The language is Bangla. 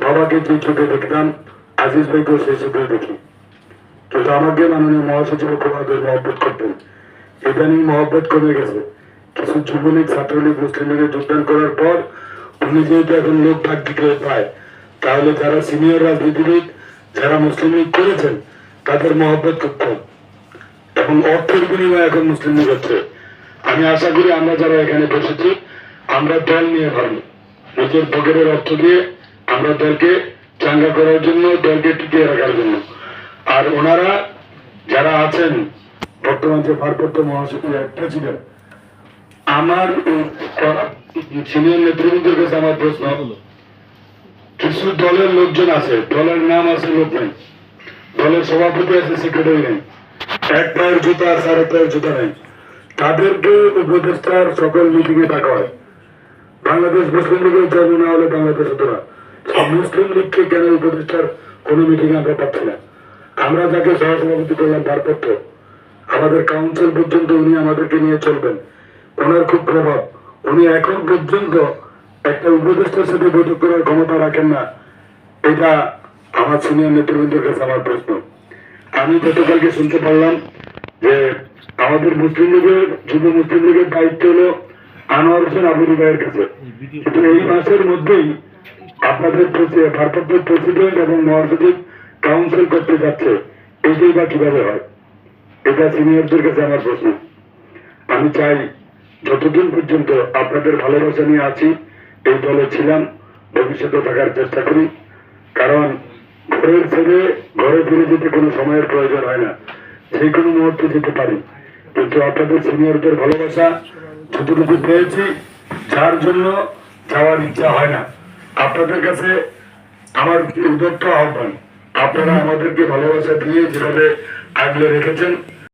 বাবাকে যে চোখে দেখতাম, আজিজ ভাইকেও সেই চোখে দেখি। কিন্তু আমাকে মাননীয় মহাসচিব মহব্বত করতেন। ইদানিং মহব্বত কমে গেছে। কিছু যুবলীগ, ছাত্রলীগ, মুসলিম লীগে যোগদান করার পর উনি যেহেতু এখন লোক পায়, তাহলে যারা সিনিয়র রাজনীতিবিদ, যারা মুসলিম লীগ করেছেন, তাদের মহব্বত খুব কম। এবং অর্থের বিনিময়ে এখন মুসলিম লীগ হচ্ছে। আমি আশা করি আমরা যারা এখানে বসেছি, আমরা দল নিয়ে ভাবি। নিজের পকেটের অর্থ দিয়ে আমরা দলকে চাঙ্গা করার জন্য, দলকে টিকিয়ে রাখার জন্য। আর ওনারা যারা আছেন, বর্তমান যে ভারপ্রাপ্ত মহাসচিব প্রেসিডেন্ট আমার সিনিয়র নেতৃবৃন্দের কাছে আমার প্রশ্ন, কিছু দলের লোকজন আছে, দলের নাম আছে, লোক নেই। দলের সভাপতি আছে সেক্রেটারি নেই। এক পায়ের জুতা আর সাড়ে পায়ের জুতা নেই। তাদেরকে উপদেষ্টার সকল মিটিং এ ডাকা হয়। বাংলাদেশ মুসলিম লীগের জন্ম না হলে বাংলাদেশ সব মুসলিম লীগকে কেন উপদেষ্টার কোন মিটিং আমরা পাচ্ছি না? আমরা যাকে সহসভাপতি করলাম ভারপ্রাপ্ত, আমাদের কাউন্সিল পর্যন্ত উনি আমাদেরকে নিয়ে চলবেন। ওনার খুব প্রভাব। উনি এখন পর্যন্ত একটা উপদেষ্টার সাথে বৈঠক করার ক্ষমতা রাখেন না। এটা আমার সিনিয়র নেতৃবৃন্দের কাছে আমার প্রশ্ন। আমি গতকালকে শুনতে পারলাম যে আমাদের মুসলিম লীগের, যুব মুসলিম লীগের দায়িত্ব হলো আনোয়ার হোসেন আবুল ভাইয়ের কাছে। কিন্তু এই মাসের মধ্যেই আপনাদের ভারপ্রাপ্ত প্রেসিডেন্ট এবং মহাসচিব কাউন্সিল করতে যাচ্ছে, এটাই বা কীভাবে হয়? এটা সিনিয়রদের কাছে আমার প্রশ্ন। আমি চাই যতদিন পর্যন্ত আপনাদের ভালোবাসা নিয়ে আছি, এই দলে ছিলাম, ভবিষ্যতে থাকার চেষ্টা করি। কারণ ঘরের ছেলে, ঘরে ফিরে যেতে কোনো সময়ের প্রয়োজন হয় না। যে কোনো মুহূর্তে যেতে পারি। কিন্তু আপনাদের সিনিয়রদের ভালোবাসা যতটুকু পেয়েছি, যার জন্য যাওয়ার ইচ্ছা হয় না। আপনাদের কাছে আমার উদ্যোক্ত আহ্বান। আপনারা আমাদেরকে ভালোবাসা দিয়ে যেভাবে আগলে রেখেছেন